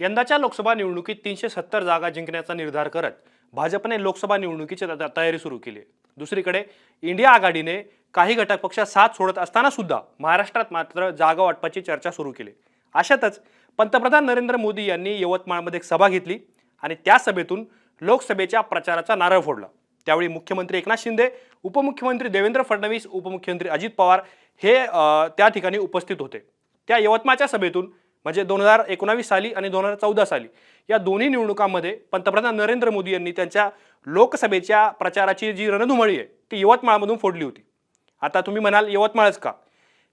यंदाच्या लोकसभा निवडणुकीत तीनशे सत्तर जागा जिंकण्याचा निर्धार करत भाजपने लोकसभा निवडणुकीची त- तयारी सुरू केली. दुसरीकडे इंडिया आघाडीने काही घटक पक्ष साथ सोडत असताना सुद्धा महाराष्ट्रात मात्र जागा वाटपाची चर्चा सुरू केली. अशातच पंतप्रधान नरेंद्र मोदी यांनी यवतमाळमध्ये एक सभा घेतली आणि त्या सभेतून लोकसभेच्या प्रचाराचा नारळ फोडला. त्यावेळी मुख्यमंत्री एकनाथ शिंदे उपमुख्यमंत्री देवेंद्र फडणवीस उपमुख्यमंत्री अजित पवार हे त्या ठिकाणी उपस्थित होते. त्या यवतमाळच्या सभेतून म्हणजे दोन हजार एकोणावीस साली आणि दोन हजार चौदा साली. या दोन्ही निवडणुकांमध्ये पंतप्रधान नरेंद्र मोदी यांनी त्यांच्या लोकसभेच्या प्रचाराची जी रणधुमळी आहे ती यवतमाळमधून फोडली होती. आता तुम्ही म्हणाल यवतमाळच का?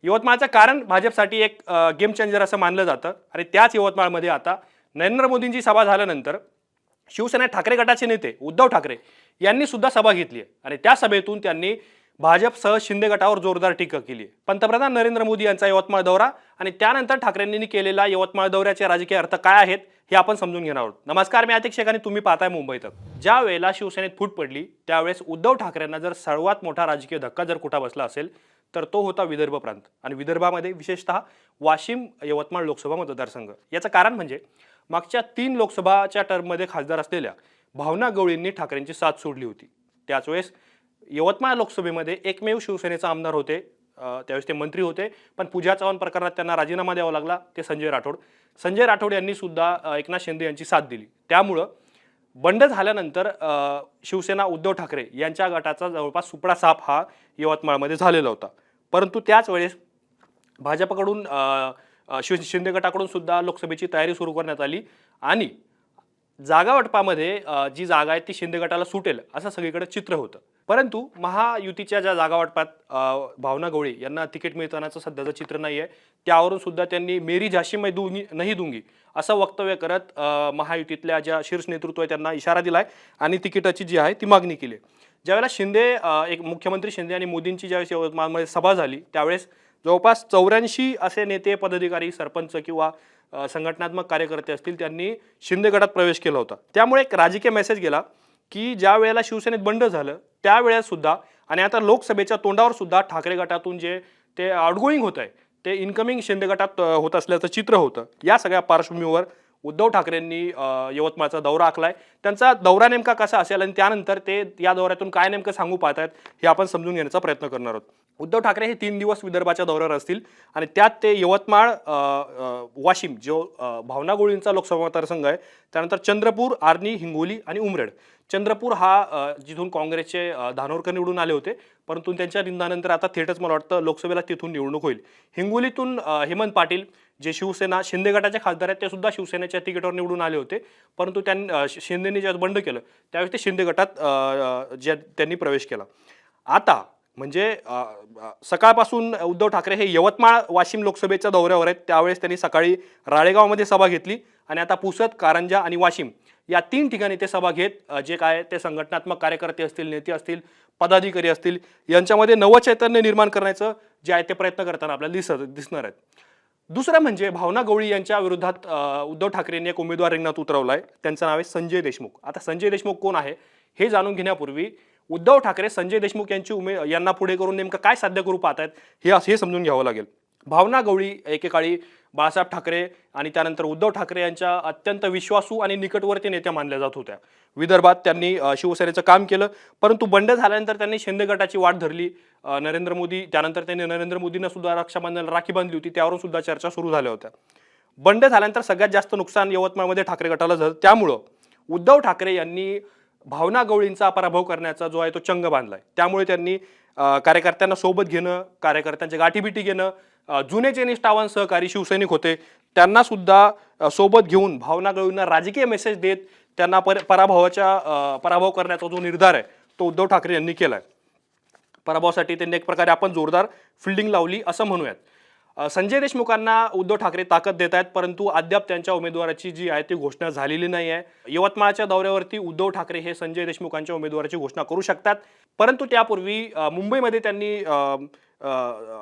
यवतमाळचं कारण भाजपसाठी एक गेम चेंजर असं मानलं जातं आणि त्याच यवतमाळमध्ये आता नरेंद्र मोदींची सभा झाल्यानंतर शिवसेना ठाकरे गटाचे नेते उद्धव ठाकरे यांनी सुद्धा सभा घेतली आहे. आणि त्या सभेतून त्यांनी भाजपसह शिंदे गटावर जोरदार टीका केली आहे. पंतप्रधान नरेंद्र मोदी यांचा यवतमाळ दौरा आणि त्यानंतर ठाकरेंनी केलेला यवतमाळ दौऱ्याचे राजकीय अर्थ काय आहेत हे आपण समजून घेणार आहोत. नमस्कार मी आतिक शेख आणि तुम्ही पाहताय मुंबईत ज्या वेळेला शिवसेनेत फूट पडली त्यावेळेस उद्धव ठाकरेंना जर सर्वात मोठा राजकीय धक्का जर कुठा बसला असेल तर तो होता विदर्भ प्रांत. आणि विदर्भामध्ये विशेषतः वाशिम यवतमाळ लोकसभा मतदारसंघ. याचं कारण म्हणजे मागच्या तीन लोकसभाच्या टर्ममध्ये खासदार असलेल्या भावना गवळींनी ठाकरेंची साथ सोडली होती. त्याच वेळेस यवतमाळ लोकसभेमध्ये एकमेव शिवसेनेचा आमदार होते. त्यावेळेस ते मंत्री होते. पण पूजा चव्हाण प्रकरणात त्यांना राजीनामा द्यावा लागला. ते संजय राठोड. संजय राठोड यांनी सुद्धा एकनाथ शिंदे यांची साथ दिली. त्यामुळं बंड झाल्यानंतर शिवसेना उद्धव ठाकरे यांच्या गटाचा जवळपास सुपडा साप हा यवतमाळमध्ये झालेला होता. परंतु त्याच वेळेस भाजपकडून शिव शिंदे गटाकडून सुद्धा लोकसभेची तयारी सुरू करण्यात आली. आणि जागावाटपामध्ये जी जागा आहे ती शिंदे गटाला सुटेल असं सगळीकडे चित्र होतं. परंतु महायुतीच्या ज्या जागावाटपात भावना गवळी यांना तिकीट मिळतानाचं सध्याचं चित्र नाही आहे त्यावरून सुद्धा त्यांनी मेरी झाशी मै दुंगी नाही दुंगी असं वक्तव्य करत महायुतीतल्या ज्या शीर्ष नेतृत्व आहे त्यांना इशारा दिला आहे आणि तिकिटाची जी आहे ती मागणी केली आहे. ज्यावेळेला शिंदे एक मुख्यमंत्री शिंदे आणि मोदींची ज्यावेळेस यवतमाळमध्ये सभा झाली त्यावेळेस जवळपास चौऱ्याऐंशी असे नेते पदाधिकारी सरपंच किंवा संघटनात्मक कार्यकर्ते असतील त्यांनी शिंदे गटात प्रवेश केला होता त्यामुळे एक राजकीय मेसेज गेला की ज्या वेळेला शिवसेनेत बंड झालं त्यावेळेस सुद्धा आणि आता लोकसभेच्या तोंडावर सुद्धा ठाकरे गटातून जे ते आउटगोईंग होत आहे ते इन्कमिंग शिंदे गटात होत असल्याचं चित्र होतं. या सगळ्या पार्श्वभूमीवर उद्धव ठाकरेंनी यवतमाळचा दौरा आखलाय. त्यांचा दौरा नेमका कसा असेल आणि त्यानंतर ते या दौऱ्यातून काय नेमकं सांगू पाहत आहेत हे आपण समजून घेण्याचा प्रयत्न करणार आहोत. उद्धव ठाकरे हे तीन दिवस विदर्भाच्या दौऱ्यावर असतील आणि त्यात ते यवतमाळ वाशिम जो भावना गोळींचा लोकसभा मतदारसंघ आहे त्यानंतर चंद्रपूर आर्नी हिंगोली आणि उमरेड. चंद्रपूर हा जिथून काँग्रेसचे धानोरकर निवडून आले होते परंतु त्यांच्या निंदानंतर आता थेटच मला वाटतं लोकसभेला तिथून निवडणूक होईल. हिंगोलीतून हेमंत पाटील जे शिवसेना शिंदे गटाचे खासदार आहेत ते सुद्धा शिवसेनेच्या तिकीटावर निवडून आले होते परंतु त्यांनी शिंदेने शि- ज्यावेळेस बंड केलं त्यावेळेस ते शिंदे गटात ज्या त्यांनी प्रवेश केला. आता म्हणजे सकाळपासून उद्धव ठाकरे हे यवतमाळ वाशिम लोकसभेच्या दौऱ्यावर आहेत. त्यावेळेस त्यांनी सकाळी राळेगावमध्ये सभा घेतली आणि आता पुसद कारंजा आणि वाशिम या तीन ठिकाणी ते सभा घेत जे काय ते संघटनात्मक कार्यकर्ते असतील नेते असतील पदाधिकारी असतील यांच्यामध्ये नवचैतन्य निर्माण करण्याचं जे आहे ते प्रयत्न करताना आपल्याला दिसत दिसणार आहेत. दुसरं म्हणजे भावना गवळी यांच्या विरोधात उद्धव ठाकरेंनी एक उमेदवार रिंगणात आहे त्यांचं नाव आहे संजय देशमुख. आता संजय देशमुख कोण आहे हे जाणून घेण्यापूर्वी उद्धव ठाकरे संजय देशमुख यांची उमे यांना पुढे करून नेमकं काय साध्य करू पाहत आहेत हे असं- हे समजून घ्यावं लागेल. भावना गवळी एकेकाळी बाळासाहेब ठाकरे आणि त्यानंतर उद्धव ठाकरे यांच्या अत्यंत विश्वासू आणि निकटवर्ती नेत्या मानल्या जात होत्या. विदर्भात त्यांनी शिवसेनेचं काम केलं परंतु बंड झाल्यानंतर त्यांनी शिंदे गटाची वाट धरली. नरेंद्र मोदी त्यानंतर त्यांनी नरेंद्र मोदींना सुद्धा रक्षाबंधनाला राखी बांधली होती त्यावरून सुद्धा चर्चा सुरू झाल्या होत्या. बंड झाल्यानंतर सगळ्यात जास्त नुकसान यवतमाळमध्ये ठाकरे गटाला झालं. त्यामुळं उद्धव ठाकरे यांनी भावना गवळींचा पराभव करण्याचा जो आहे तो चंग बांधलाय. त्यामुळे त्यांनी कार्यकर्त्यांना सोबत घेणं कार्यकर्त्यांच्या गाठीबिटी घेणं जुने जे निष्ठावान सहकारी शिवसैनिक होते त्यांना सुद्धा सोबत घेऊन भावना गवळींना राजकीय मेसेज देत त्यांना पर पराभवाच्या पराभव करण्याचा जो निर्धार आहे तो उद्धव ठाकरे यांनी केला आहे पराभवासाठी त्यांनी एक प्रकारे आपण जोरदार फिल्डिंग लावली असं म्हणूयात. संजय देशमुखांना उद्धव ठाकरे ताकद देत आहेत परंतु अद्याप त्यांच्या उमेदवाराची जी आहे ती घोषणा झालेली नाही आहे. यवतमाळच्या दौऱ्यावरती उद्धव ठाकरे हे संजय देशमुखांच्या उमेदवाराची घोषणा करू शकतात. परंतु त्यापूर्वी मुंबईमध्ये त्यांनी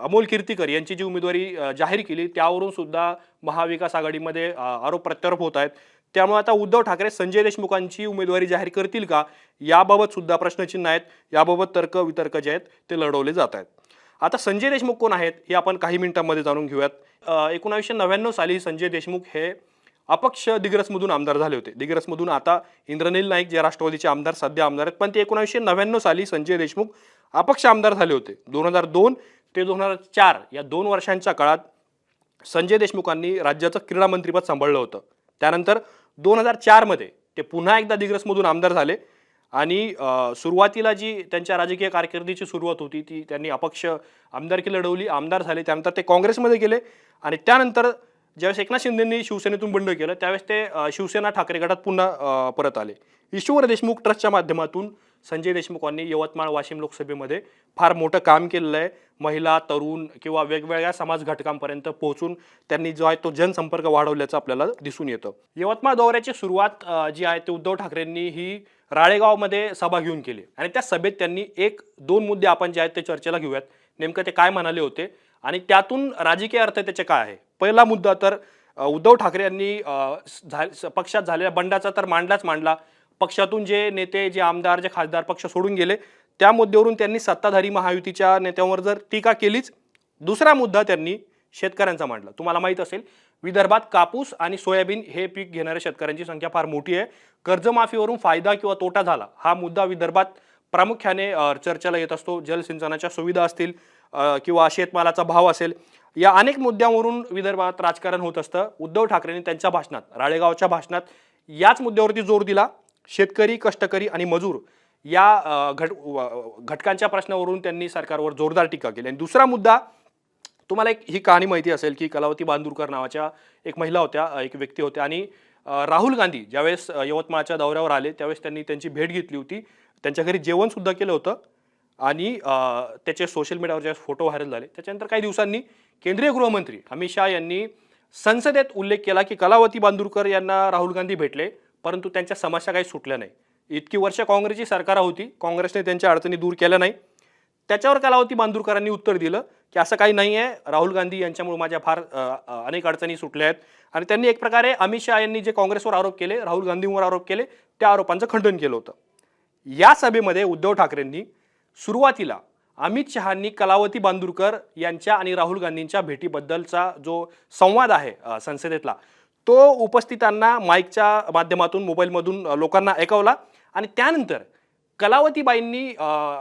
अमोल कीर्तीकर यांची जी उमेदवारी जाहीर केली त्यावरून सुद्धा महाविकास आघाडीमध्ये आरोप प्रत्यारोप होत आहेत. त्यामुळे आता उद्धव ठाकरे संजय देशमुखांची उमेदवारी जाहीर करतील का? याबाबत सुद्धा प्रश्नचिन्ह आहेत. याबाबत तर्क वितर्क जे आहेत ते लढवले जात आहेत. आता संजय देशमुख कोण आहेत हे आपण काही मिनिटांमध्ये जाणून घेऊयात. एकोणावीसशे नव्याण्णव साली संजय देशमुख हे अपक्ष दिग्रसमधून आमदार झाले होते. दिग्रसमधून आता इंद्रनील नाईक जे राष्ट्रवादीचे आमदार सध्या आमदार आहेत पण ते एकोणीसशे नव्याण्णव साली संजय देशमुख अपक्ष आमदार झाले होते. दोन हजार दोन ते दोन हजार चार या दोन वर्षांच्या काळात संजय देशमुखांनी राज्याचं क्रीडा मंत्रीपद सांभाळलं होतं. त्यानंतर दोन हजार चारमध्ये ते पुन्हा एकदा दिग्रसमधून आमदार झाले. आणि सुरुवातीला जी त्यांच्या राजकीय कारकिर्दीची सुरुवात होती ती त्यांनी अपक्ष आमदारकी लढवली आमदार झाले त्यानंतर ते काँग्रेसमध्ये गेले आणि त्यानंतर ज्यावेळेस एकनाथ शिंदेंनी शिवसेनेतून बंड केलं त्यावेळेस ते शिवसेना ठाकरे गटात पुन्हा परत आले. ईश्वर देशमुख ट्रस्टच्या माध्यमातून संजय देशमुखांनी यवतमाळ वाशिम लोकसभेमध्ये फार मोठं काम केलेलं आहे. महिला तरुण किंवा वेगवेगळ्या समाज घटकांपर्यंत पोहोचून त्यांनी जो आहे तो जनसंपर्क वाढवल्याचं आपल्याला दिसून येतं. यवतमाळ दौऱ्याची सुरुवात जी आहे ते उद्धव ठाकरेंनी ही राळेगावमध्ये सभा घेऊन केली. आणि त्या सभेत त्यांनी एक दोन मुद्दे आपण जे आहेत ते चर्चेला घेऊयात. नेमकं ते काय म्हणाले होते? आणि त्यातून राजकीय अर्थ त्याचे काय आहे? पहिला मुद्दा तर उद्धव ठाकरे यांनी झा- पक्षात झालेल्या बंडाचा तर मांडलाच मांडला. पक्षातून जे नेते जे आमदार जे खासदार पक्ष सोडून गेले त्या मुद्द्यावरून त्यांनी सत्ताधारी महायुतीच्या नेत्यांवर जर टीका केलीच दुसरा मुद्दा त्यांनी शेतकऱ्यांचा मांडला. तुम्हाला माहीत असेल विदर्भात कापूस आणि सोयाबीन हे पीक घेणाऱ्या शेतकऱ्यांची संख्या फार मोठी आहे. कर्जमाफीवरून फायदा किंवा तोटा झाला हा मुद्दा विदर्भात प्रामुख्याने चर्चेला येत असतो. जलसिंचनाच्या सुविधा असतील किंवा शेतमालाचा भाव असेल या अनेक मुद्द्यांवरून विदर्भात राजकारण होत असतं. उद्धव ठाकरेंनी त्यांच्या भाषणात राळेगावच्या भाषणात याच मुद्द्यावरती जोर दिला. शेतकरी कष्टकरी आणि मजूर या घट व- घटकांच्या प्रश्नावरून त्यांनी सरकारवर जोरदार टीका केली. आणि दुसरा मुद्दा तुम्हाला एक ही कहाणी माहिती असेल की कलावती बांदूरकर नावाच्या एक महिला होत्या एक व्यक्ती होत्या आणि राहुल गांधी ज्यावेळेस यवतमाळच्या दौऱ्यावर आले त्यावेळेस त्यांनी त्यांची भेट घेतली होती. त्यांच्या घरी जेवणसुद्धा केलं होतं आणि त्याचे सोशल मीडियावर ज्यावेळेस फोटो व्हायरल झाले त्याच्यानंतर काही दिवसांनी केंद्रीय गृहमंत्री अमित शहा यांनी संसदेत उल्लेख केला की कलावती बांदूरकर यांना राहुल गांधी भेटले परंतु त्यांच्या समस्या काही सुटल्या नाही. इतकी वर्ष काँग्रेसची सरकार होती काँग्रेसने त्यांच्या अडचणी दूर केल्या नाही. त्याच्यावर कलावती बांदूरकरांनी उत्तर दिलं की असं काही नाही आहे राहुल गांधी यांच्यामुळे माझ्या फार अनेक अडचणी सुटल्या आहेत. आणि त्यांनी एक प्रकारे अमित शहा यांनी जे काँग्रेसवर आरोप केले राहुल गांधींवर आरोप केले त्या आरोपांचं खंडन केलं होतं. या सभेमध्ये उद्धव ठाकरेंनी सुरुवातीला अमित शहांनी कलावती बांदूरकर यांच्या आणि राहुल गांधींच्या भेटीबद्दलचा जो संवाद आहे संसदेतला तो उपस्थितांना माईकच्या माध्यमातून मोबाईलमधून लोकांना ऐकवला. आणि त्यानंतर कलावतीबाईंनी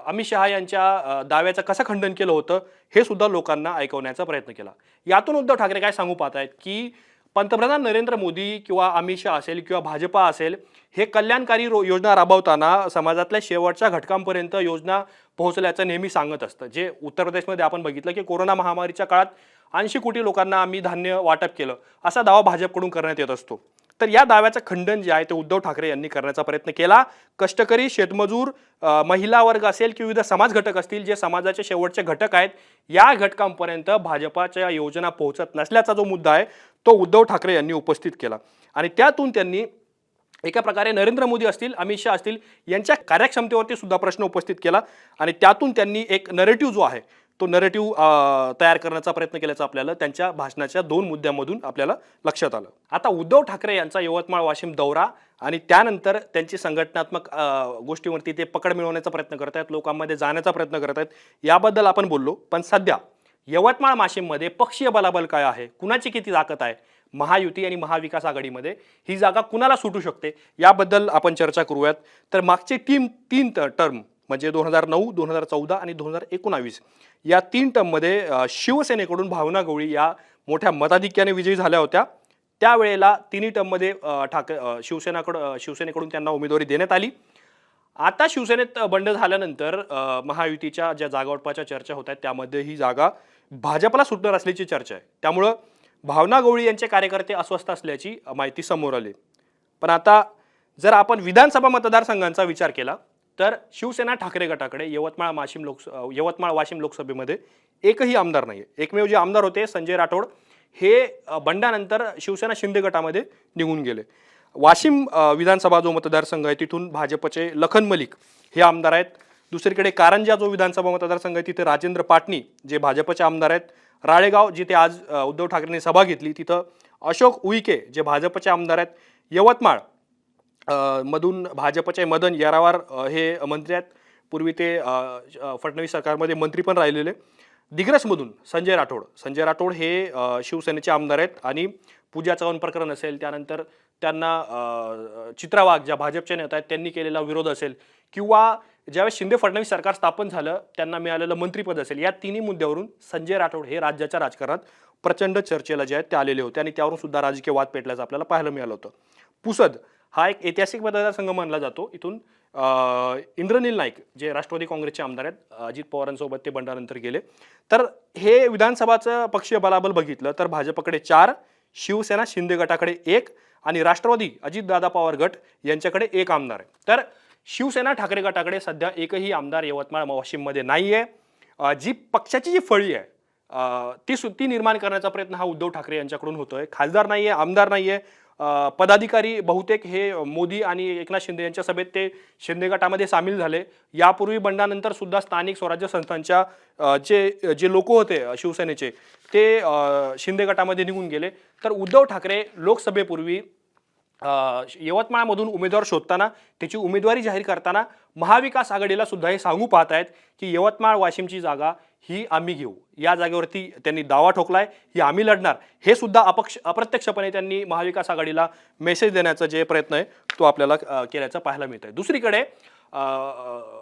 अमित शहा यांच्या दाव्याचं कसं खंडन केलं होतं हे सुद्धा लोकांना ऐकवण्याचा प्रयत्न केला. यातून उद्धव ठाकरे काय सांगू पाहत आहेत की पंतप्रधान नरेंद्र मोदी किंवा अमित शहा असेल किंवा भाजपा असेल हे कल्याणकारी रो योजना राबवताना समाजातल्या शेवटच्या घटकांपर्यंत योजना पोहोचल्याचं नेहमी सांगत असतं. जे उत्तर प्रदेशमध्ये आपण बघितलं की कोरोना महामारीच्या काळात ऐंशी कोटी लोकांना आम्ही धान्य वाटप केलं असा दावा भाजपकडून करण्यात येत असतो. तर या दाव्याचं खंडन जे आहे ते उद्धव ठाकरे यांनी करण्याचा प्रयत्न केला. कष्टकरी शेतमजूर महिला वर्ग असेल किंवा विविध समाज घटक असतील जे समाजाचे शेवटचे घटक आहेत या घटकांपर्यंत भाजपाच्या योजना पोहोचत नसल्याचा जो मुद्दा आहे तो उद्धव ठाकरे यांनी उपस्थित केला. आणि त्यातून त्यांनी एका प्रकारे नरेंद्र मोदी असतील अमित शहा असतील यांच्या कार्यक्षमतेवरती सुद्धा प्रश्न उपस्थित केला. आणि त्यातून त्यांनी एक नरेटिव्ह जो आहे तो नरेटिव्ह तयार करण्याचा प्रयत्न केल्याचा आपल्याला त्यांच्या भाषणाच्या दोन मुद्द्यांमधून आपल्याला लक्षात आलं. आता उद्धव ठाकरे यांचा यवतमाळ वाशिम दौरा आणि त्यानंतर त्यांची संघटनात्मक गोष्टीवरती ते पकड मिळवण्याचा प्रयत्न करत आहेत लोकांमध्ये जाण्याचा प्रयत्न करत आहेत याबद्दल आपण बोललो. पण सध्या यवतमाळ वाशिममध्ये पक्षीय बलाबल काय आहे? कुणाची किती ताकद आहे? महायुती आणि महाविकास आघाडीमध्ये ही जागा कुणाला सुटू शकते? याबद्दल आपण चर्चा करूयात. तर मागचे टीम तीन टर्म म्हणजे दोन हजार नऊ दोन हजार चौदा आणि दोन हजार एकोणावीस. या तीन टर्ममध्ये शिवसेनेकडून भावना गवळी या मोठ्या मताधिक्याने विजयी झाल्या होत्या. त्यावेळेला तिन्ही टर्ममध्ये ठाक शिवसेनाकडं शिवसेनेकडून त्यांना उमेदवारी देण्यात आली. आता शिवसेनेत बंड झाल्यानंतर महायुतीच्या ज्या जागावाटपाच्या चर्चा होत आहेत त्यामध्ये ही जागा भाजपला सुटणार असल्याची चर्चा आहे. त्यामुळं भावना गवळी यांचे कार्यकर्ते अस्वस्थ असल्याची माहिती समोर आली. पण आता जर आपण विधानसभा मतदारसंघांचा विचार केला तर शिवसेना ठाकरे गटाकडे यवतमाळ वाशिम लोकस यवतमाळ वाशिम लोकसभेमध्ये एकही आमदार नाही आहे एकमेव जे आमदार होते संजय राठोड हे बंडानंतर शिवसेना शिंदे गटामध्ये निघून गेले. वाशिम विधानसभा जो मतदारसंघ आहे तिथून भाजपचे लखन मलिक हे आमदार आहेत. दुसरीकडे कारंजा जो विधानसभा मतदारसंघ आहे तिथे राजेंद्र पाटणी जे भाजपचे आमदार आहेत. राळेगाव जिथे आज उद्धव ठाकरेंनी सभा घेतली तिथं अशोक उईके जे भाजपचे आमदार आहेत. यवतमाळ मधून भाजपचे मदन यारावार हे मंत्री आहेत. पूर्वी ते फडणवीस सरकारमध्ये मंत्री पण राहिलेले. दिग्रसमधून संजय राठोड. संजय राठोड हे शिवसेनेचे आमदार आहेत आणि पूजा चव्हाण प्रकरण असेल त्यानंतर त्यांना अ, चित्रा वाघ ज्या भाजपच्या नेता आहेत त्यांनी केलेला विरोध असेल किंवा ज्यावेळेस शिंदे फडणवीस सरकार स्थापन झालं त्यांना मिळालेलं मंत्रिपद असेल या तिन्ही मुद्द्यावरून संजय राठोड हे राज्याच्या राजकारणात प्रचंड चर्चेला जे आहेत ते आलेले होते आणि त्यावरून सुद्धा राजकीय वाद पेटल्याचं आपल्याला पाहायला मिळालं होतं. पुसद हा एक ऐतिहासिक मतदारसंघ मानला जातो. इथून इंद्रनील नाईक जे राष्ट्रवादी काँग्रेसचे आमदार आहेत अजित पवारांसोबत ते बंडानंतर गेले. तर हे विधानसभाचं पक्षीय बलाबल बघितलं तर भाजपकडे चार शिवसेना शिंदे गटाकडे एक आणि राष्ट्रवादी अजितदादा पवार गट यांच्याकडे एक आमदार आहे. तर शिवसेना ठाकरे गटाकडे सध्या एकही आमदार यवतमाळ वाशिममध्ये नाही आहे जी पक्षाची जी फळी आहे ती सु ती निर्माण करण्याचा प्रयत्न हा उद्धव ठाकरे यांच्याकडून होतोय. खासदार नाही आहे आमदार नाही आहे पदाधिकारी बहुतेक हे मोदी आणि एकनाथ शिंदे यांच्या सभेत ते शिंदे गटामध्ये सामील झाले. यापूर्वी बंडानंतर सुद्धा स्थानिक स्वराज्य संस्थांच्या जे जे लोक होते शिवसेनेचे ते शिंदे गटामध्ये निघून गेले. तर उद्धव ठाकरे लोकसभेपूर्वी यवतमाळमधून उमेदवार शोधताना त्याची उमेदवारी जाहीर करताना महाविकास आघाडीला सुद्धा हे सांगू पाहत आहेत की यवतमाळ वाशिमची जागा ही आम्ही घेऊ. या जागेवरती त्यांनी दावा ठोकलाय ही आम्ही लढणार. हे सुद्धा अपक्ष अप्रत्यक्षपणे त्यांनी महाविकास आघाडीला मेसेज देण्याचा जे प्रयत्न आहे तो आपल्याला केल्याचं पाहायला मिळत आहे दुसरीकडे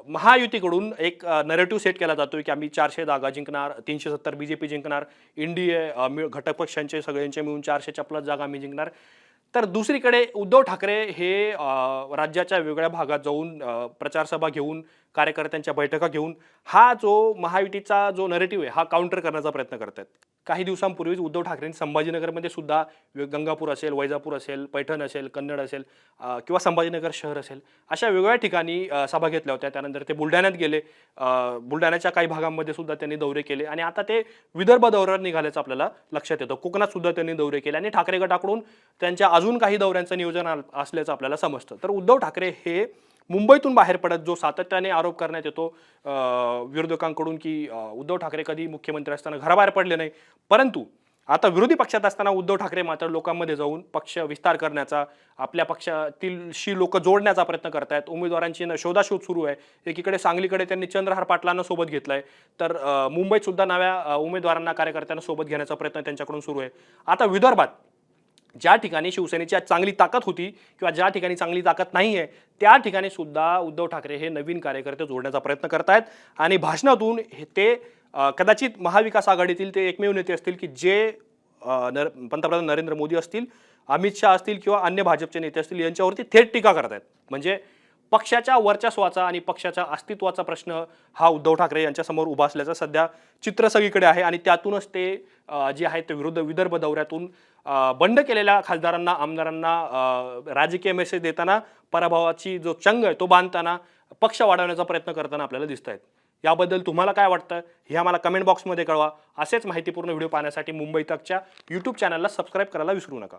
महायुतीकडून एक नरेटिव्ह सेट केला जातोय की आम्ही चारशे जागा जिंकणार तीनशे सत्तर बी जे पी जिंकणार इंडिये घटक पक्षांचे सगळ्यांचे मिळून चारशेच्या प्लस जागा आम्ही जिंकणार. तर दुसरीकडे उद्धव ठाकरे हे राज्याच्या वेगळ्या भागात जाऊन प्रचारसभा घेऊन कार्यकर्त्यांच्या बैठका घेऊन हा जो महायुतीचा जो नरेटिव्ह आहे हा काउंटर करण्याचा प्रयत्न करत आहेत काही दिवसांपूर्वीच उद्धव ठाकरेंनी संभाजीनगरमध्ये सुद्धा गंगापूर असेल वैजापूर असेल पैठण असेल कन्नड असेल किंवा संभाजीनगर शहर असेल अशा वेगवेगळ्या ठिकाणी सभा घेतल्या होत्या. त्यानंतर ते बुलढाण्यात गेले. बुलढाण्याच्या काही भागांमध्ये सुद्धा त्यांनी दौरे केले. आणि आता ते विदर्भ दौऱ्यावर निघाल्याचं आपल्याला लक्षात येतं. कोकणात सुद्धा त्यांनी दौरे केले आणि ठाकरे गटाकडून त्यांच्या अजून काही दौऱ्यांचं नियोजन असल्याचं आपल्याला समजतं. तर उद्धव ठाकरे हे मुंबईतून बाहेर पडत जो सातत्याने आरोप करण्यात येतो विरोधकांकडून की उद्धव ठाकरे कधी मुख्यमंत्री असताना घराबाहेर पडले नाही. परंतु आता विरोधी पक्षात असताना उद्धव ठाकरे मात्र लोकांमध्ये जाऊन पक्ष विस्तार करण्याचा आपल्या पक्षातीलशी लोक जोडण्याचा प्रयत्न करत आहेत उमेदवारांची शोधाशोध सुरू आहे. एकीकडे सांगलीकडे त्यांनी चंद्रहार पाटलांना सोबत घेतलाय. तर मुंबईत सुद्धा नव्या उमेदवारांना कार्यकर्त्यांना सोबत घेण्याचा प्रयत्न त्यांच्याकडून सुरू आहे. आता विदर्भात ज्या ठिकाणी शिवसेनेची आज चांगली ताकद होती किंवा ज्या ठिकाणी चांगली ताकद नाही आहे त्या ठिकाणी सुद्धा उद्धव ठाकरे हे नवीन कार्यकर्ते जोडण्याचा प्रयत्न करतायत. आणि भाषणातून हे ते कदाचित महाविकास आघाडीतील ते एकमेव नेते असतील की जे नर पंतप्रधान नरेंद्र मोदी असतील अमित शहा असतील किंवा अन्य भाजपचे नेते असतील यांच्यावरती थेट टीका करतायत. म्हणजे पक्षाच्या वर्चस्वाचा आणि पक्षाच्या अस्तित्वाचा प्रश्न हा उद्धव ठाकरे यांच्यासमोर उभा असल्याचं सध्या चित्र सगळीकडे आहे आणि त्यातूनच ते जे आहे ते विरुद्ध विदर्भ दौऱ्यातून बंड केलेल्या खासदारांना आमदारांना राजकीय मेसेज देताना पराभवाची जो चंग आहे तो बांधताना पक्ष वाढवण्याचा प्रयत्न करताना आपल्याला दिसत आहेत. याबद्दल तुम्हाला काय वाटतं हे आम्हाला कमेंट बॉक्समध्ये कळवा. असेच माहितीपूर्ण व्हिडिओ पाहण्यासाठी मुंबई तकच्या यूट्यूब चॅनलला सबस्क्राईब करायला विसरू नका.